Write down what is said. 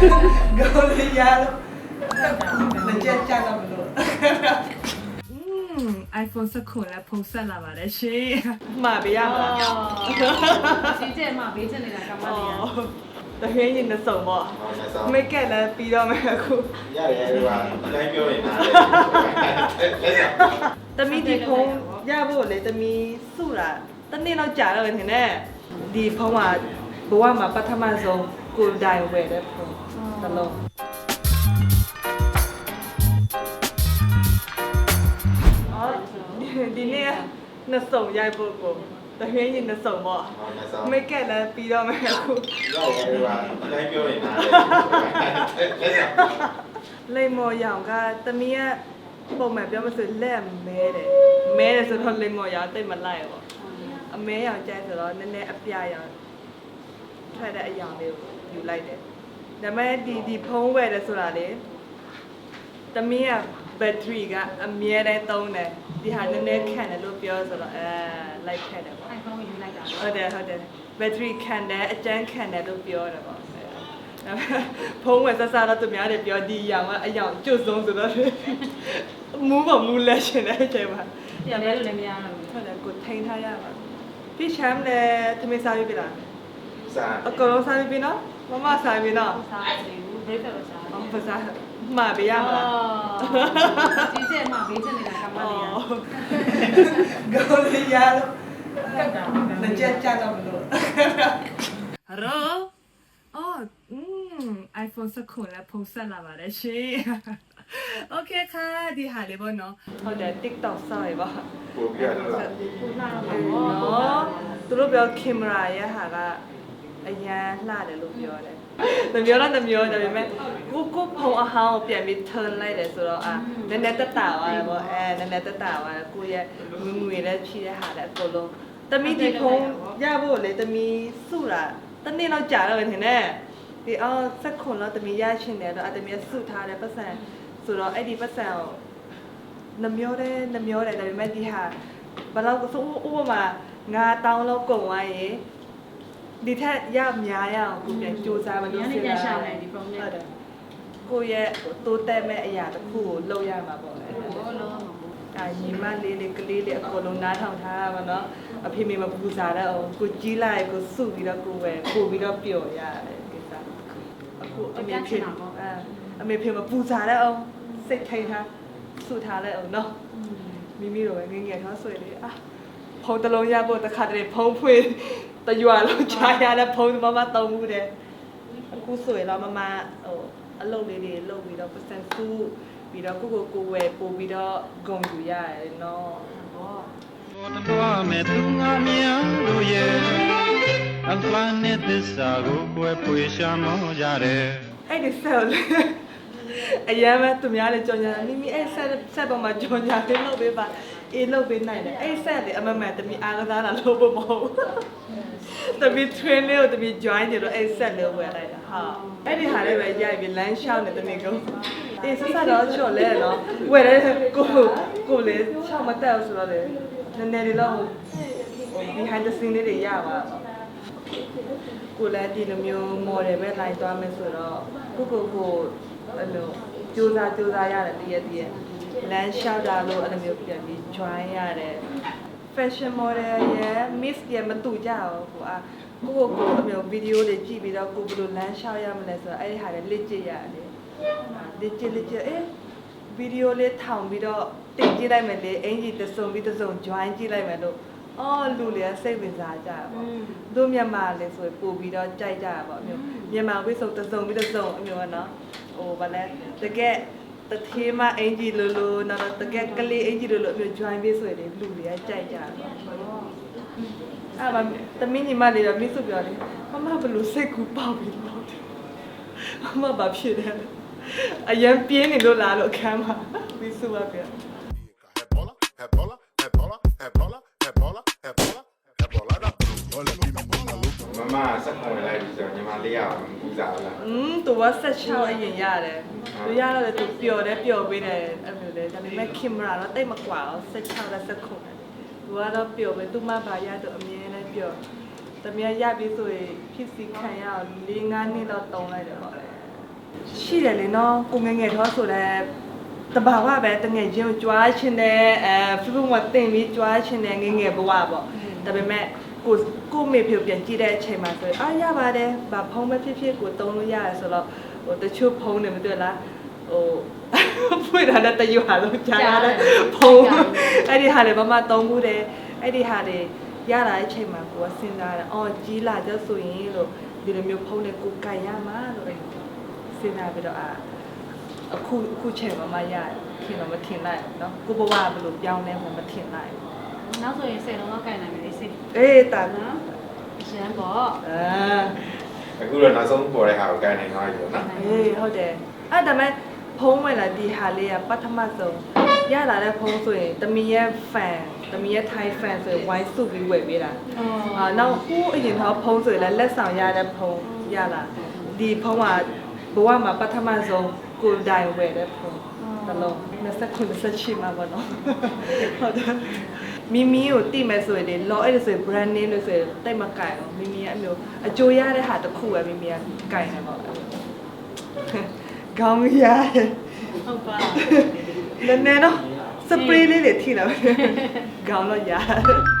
ကိုလေးရလို့လက်ချက်ကြတော့မလို့อืม iPhone 16လည်းဖုန်းဆက်လာပါတယ်ရှင်မှာပေးရမလားစီးကျဲမှာဘေးချက်နေတာကမလေးရတခင်းရင်နှစုံပေါ့ဟောဆက်ဆောင်မိတ်ကက်လည်းပြီးတော့မယ်အခုရတယ်ဒီကအတိုင်းပြောနေတာလေလက်ဆောင်တမီဒီဖုန်းရဖို့လေတမီစုတာတနေ့တော့ကြာတော့ထင်တယ်ဒီဖုန်းက ဘဝမှာပထမဆုံးကိုယ်တိုင်ဝယ်တဲ့ဖုန်းတစ်လုံးအော်ဒီနေ့နှစုံရိုက်ဖို့ကိုတခင်းရင်နှစုံပေါ့ဟောဆက်ဆောင်မိတ်ကက်လည်းပြီးတော့မယ်အခုရတယ်ဒီကအတိုင်းပြောနေတာလေလက်ဆောင်လိမ္မော်ရောင်ကတမီးကပုံမှန်ပြောမဆိုလက်မဲတယ်မဲတယ်ဆိုတော့လိမ္မော်ရောင်တိတ်မလိုက်ဘူးအမဲရောင်ကြိုက်ဆိုတော့နည်းနည်းအပြရောင် ထွက်တဲ့အရောင်လေးကိုယူလိုက်တယ်ဒါပေမဲ့ဒီဒီဖုံးဝယ်တယ်ဆိုတာလေတမီးကဘက်ထရီကအမြဲတမ်းသုံးတယ်ဒီဟာနည်းနည်းခံတယ်လို့ပြောဆိုတော့အဲလိုက်ခဲ့တယ်ပေါ့အိုင်ဖုန်းကိုယူလိုက်တာဟုတ်တယ်ဟုတ်တယ်ဘက်ထရီခံတယ်အကျန်းခံတယ်လို့ပြောတယ်ပေါ့ဖုံးဝယ်ဆက်စားတော့သူများတွေပြောဒီအရောင်ကအရောင်ကျွတ်ဆုံးဆိုတော့မူးမမူးလက်ရှင်တဲ့အချိန်မှာတရားလဲလို့လည်းမရတော့ဘူးဟုတ်တယ်ကိုထိန်ထားရပါပြီးချမ်းလည်းသမီးစားပြီးပြီလား စာ အကောင်လုံးစားပြီးပြီနော်မမစားပြီးနော် စားတယ်ဘူး break တော့စား အော်ပစားမှားပေးရမလား စီးကျဲမှာဘေးချက်နေတာကမလေးရ ကိုလေးရလို့လက်ချက်ကြတော့မလို့ Hello အော်อืม iPhone 16လည်းဖုန်းဆက်လာပါတယ်ရှင် Okay ค่ะဒီဟာလေးပေါ့နော်ဟုတ်တယ် TikTok ဆောက်ရပါ ပို့ပြရလား ဘူးလာတော့ နော်သူတို့ပြောကင်မရာရဲ့ဟာက အရန်လှတယ်လို့ပြောတယ်။တမျိုးတော့တမျိုးဒါပေမဲ့ကိုကိုဖုံအဟောင်းကိုပြန်ပြီး turn လိုက်တယ်ဆိုတော့အာနည်းနည်းတက်တာသွားတယ်ပေါ့အဲနည်းနည်းတက်တာသွားတယ်ကိုရဲ့ငွေငွေလည်းဖြည့်တဲ့ဟာလည်းအကုန်လုံးတမီဒီဖုံရဖို့လေတမီစုတာတနေ့တော့ကြာတော့ထင်တယ်ဒီအော်စက်ခွန်တော့တမီရရှင်တယ်တော့အတမီစုထားတယ်ပတ်စံဆိုတော့အဲ့ဒီပတ်စံကိုနှမျောတယ်နှမျောတယ်ဒါပေမဲ့ဒီဟာဘယ်တော့ဆိုဥပမာငါတောင်းလို့ကုန်သွားရင် ဒီထက်ရများရအောင်ကိုပြန်စူးစမ်းမဒီလို့နေ့ပြန်ရှာမယ်ဒီဖုန်းနဲ့ဟုတ်တယ်ကိုယ့်ရဲ့တိုးတက်မဲ့အရာတစ်ခုကိုလုပ်ရမှာပေါ့လေဘောလုံးအာညီမလေးလေးကလေးလေးအကုန်လုံးနားထောင်ထားရပါတော့အဖေမေမပူစားတော့အောင်ကိုကြီးလိုက်ကိုစုပြီးတော့ကိုပဲပို့ပြီးတော့ပျော်ရတယ်ကိစ္စအခုအမေဖေအာအမေဖေမပူစားတော့အောင်စိတ်ထိန်ထားစုထားလိုက်အောင်နော်မိမိတို့ပဲငယ်ငယ်ထားဆွေလေအာဖုန်းတစ်လုံးရဖို့တစ်ခါတည်းဖုန်းဖွင့် တရွာလုံးချာရတဲ့ဖုန်းမမတုံးမှုတယ်အခုဆွေတော့မမဟိုအလုပ်လေးတွေလုပ်ပြီးတော့ percent စုပြီးတော့ကိုကိုကိုဝယ်ပို့ပြီးတော့ဂုံယူရတယ်နော်ဘောတော်မဲ့သူငါမြန်တို့ရဲ့အလန်နဲ့သစ္စာကိုကွယ်ပွေရှာမောကြတယ်အဲ့ဒီဆက်လေအရင်ကသူများလည်းကြော်ညာမိမိအဲ့ဆက်ဆက်ပေါ်မှာကြော်ညာလေးလုပ်ပေးပါ အေးလုပ်ပေးနိုင်တယ်အဲ့ဆက်လေအမမန်တမီအားကစားတာလုပ်ဖို့မဟုတ်ဘူးတမီ train လေးကိုတမီ join နေတော့အဲ့ဆက်လေးဝယ်လိုက်တာဟာအဲ့ဒီဟာလေးပဲရိုက်ပြီးလမ်းလျှောက်နေတမီကုန်းအေးဆက်ဆက်တော့ချော်လဲနော်ဝယ်တယ်ကိုကိုလေချောက်မတက်ဘူးဆိုတော့လေနည်းနည်းလေးတော့ဟို behind the scene လေးတွေရပါတော့ကိုလည်းဒီလိုမျိုး model ပဲလိုက်သွားမယ်ဆိုတော့ကိုကိုကိုအဲ့လိုစူးစမ်းစူးစမ်းရတယ်တည့်ရတည့်ရ လမ်းလျှောက်တာလို့အဲ့လိုမျိုးပြန်ပြီး join ရတယ် fashion model ရဲ့ miss ရဲ့မတူကြဘူးကိုအာကိုကိုကိုအမျိုးဗီဒီယိုတွေကြည့်ပြီးတော့ကိုဘယ်လိုလမ်းလျှောက်ရမလဲဆိုတော့အဲ့ဒီဟာတွေလေ့ကျင့်ရတယ်လေ့ကျင့်လေ့ကျင့်အေးဗီဒီယိုလေးထောင်ပြီးတော့တင်ကြည့်လိုက်မယ်လေအင်ကြီးတစ်စုံပြီးတစ်စုံ join ကြည့်လိုက်မယ်လို့အော်လူတွေကစိတ်ဝင်စားကြတာပေါ့တို့မြန်မာလည်းဆိုပို့ပြီးတော့ကြိုက်ကြတာပေါ့အမျိုးမြန်မာဝိစုံတစ်စုံပြီးတစ်စုံအမျိုးကနော်ဟိုဗာလဲတကယ် တသေးမအင်ဂျီလိုလိုနော်တကယ်ကလေးအင်ဂျီလိုလိုအမျိုး join ပြီးဆိုရင်လူတွေကကြိုက်ကြတာပေါ့အဲ့မှာတမင်းညီမလေးတော့မိစုပြောတယ်မမဘလို့စိတ်ကူပေါက်ပြီးတော့မမဘာဖြစ်လဲအရင်ပြင်းနေလို့လားလို့အခမ်းမှာမိစုပါပြော Ebola, Ebola, Ebola, Ebola, Ebola, Ebola, Ebola da Olha aqui, meu maluco. မမဆက်ခွန်လိုက်ပြီဆိုတော့ညီမလေးရအောင်ပူစားလားอืมသူကဆက်ချောင်းအရင်ရတယ် သူရတော့သူပျော်တယ်ပျော်ပေးတယ်အဲ့လိုလေဒါပေမဲ့ကင်မရာတော့တိတ်မကွာအောင်ဆက်ချောင်းနဲ့ဆက်ခုန်တယ်သူကတော့ပျော်ပဲသူမှဘာရတော့အမြဲတမ်းပျော်တမန်ရပြီဆိုရင်ဖြစ်စီခံရအောင်၄၅နှစ်တော့တုံးလိုက်တယ်ပေါ့လေရှိတယ်လေနော်ကိုငယ်ငယ်တော့ဆိုလဲတဘာဝပဲတငယ်ချင်းကိုကြွားချင်တယ်အဲဖိဖုံကတင်ပြီးကြွားချင်တယ်ငယ်ငယ်ဘဝပေါ့ဒါပေမဲ့ ကိုကိုမေဖေကိုပြန်ကြည့်တဲ့အချိန်မှာဆိုရင်အာရပါတယ်ဗာဖုံးမဖြစ်ဖြစ်ကိုတုံးလို့ရတယ်ဆိုတော့ဟိုတချို့ဖုံးတယ်မတွေ့လားဟို ဖွင့်တာနဲ့တရွာလုံးကြားရတဲ့ဖုံးအဲ့ဒီဟာတွေမမတုံးဘူးတယ်အဲ့ဒီဟာတွေရလာတဲ့အချိန်မှာကိုကစဉ်းစားတယ်အော်ကြီးလာကြဆိုရင်လို့ဒီလိုမျိုးဖုံးနဲ့ကိုကြိုက်ရမှာလို့အဲ့စဉ်းစားပြီးတော့အာ အခုအခုချိန်မှာမရတယ်ထင်တော့မထင်လိုက်ဘူးเนาะကိုဘဝကဘယ်လိုပြောင်းလဲမှမထင်လိုက်ဘူး နောက်ဆိုရင်10လုံးတော့ကြိုင်နိုင်မယ်လေစိတ်အေးတာနော်ရမ်းပေါ့အာအခုတော့နောက်ဆုံးပေါ်တဲ့ဟာကိုကိုင်းနေသွားပြီပေါ့နော်အေးဟုတ်တယ်အဲ့ဒါမဲ့ဖုံးဝင်လာဒီဟာလေးကပထမဆုံးရလာတဲ့ဖုံးဆိုရင်တမီရဲ့ fan တမီရဲ့ Thai fan ဆိုရင်ဝိုင်းစုပြီးဝယ်ပေးတာအာနောက်ဟိုးအရင်တော့ဖုံးဆိုရင်လည်းလက်ဆောင်ရတဲ့ဖုံးရလာဒီဖုံးကဘဝမှာပထမဆုံးကိုယ်တိုင်ဝယ်တဲ့ဖုံးတလုံး29 28မှာပေါ့နော်ဟုတ်တယ် မိမိကိုတိမဲ့ဆိုရင်လေလောအဲ့ဒါဆိုရင် brand name လို့ဆိုရင်တိတ်မကင်အောင်မိမိကအမျိုးအကျိုးရတဲ့ဟာတစ်ခုပဲမိမိကကင်တယ်ပေါ့ခေါင်းရတယ်ဟုတ်ပါနည်းနည်းတော့စပရေးလေးတွေထိလာပဲခေါင်းတော့ရတယ်